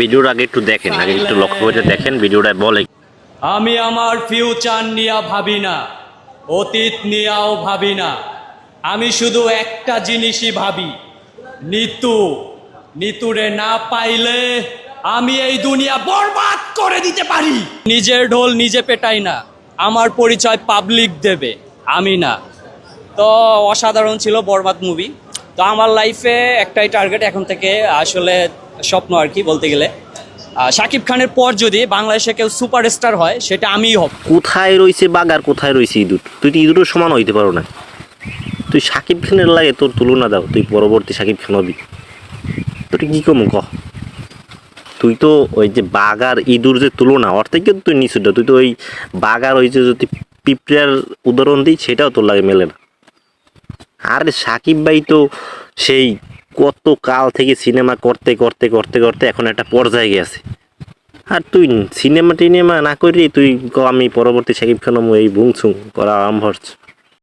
ভিডিওর আগে একটু দেখেন, আগে একটু লক্ষ্য করে দেখেন, ভিডিওটা বলে। আমি আমার ফিউচার নিয়ে ভাবি না, অতীত নিয়েও ভাবি না। আমি শুধু একটা জিনিসই ভাবি, নিতু। নিতুরে না পাইলে আমি এই দুনিয়া বরবাদ করে দিতে পারি। নিজের ঢোল নিজে পেটাই না, আমার পরিচয় পাবলিক দেবে, আমি না। তো অসাধারণ ছিল বরবাদ মুভি তো আমার লাইফে একটাই টার্গেট এখন থেকে আসলে স্বপ্ন আর কি বলতে গেলে। শাকিব খানের পর যদি বাংলাদেশে কেউ সুপারস্টার হয়, সেটা আমিই হব। কোথায় রয়েছে বাঘ আর কোথায় রয়েছে ইঁদুর? তুই তো ইঁদুরের সমান হইতে পারো না। তুই সাকিব খানের লাগে তোর তুলনা দাও, তুই পরবর্তী সাকিব খান হবি। তোর কি কম ক? তুই তো ওই যে বাঘ আর ইঁদুর যে তুলনা, ওর থেকে তুই নিচুটা তুই তো ওই বাঘ আর ওই যে যদি পিঁপড়ার উদাহরণ দিই, সেটাও তোর লাগে মেলে না। আরে সাকিব ভাই তো সেই কত কাল থেকে সিনেমা করতে করতে করতে করতে এখন একটা পর্যায়ে গেছে। আর তুই সিনেমা টিনেমা না করি তুই আমি পরবর্তী সাকিব খানম এই বুংছুং করা আরম্ভ হচ্ছে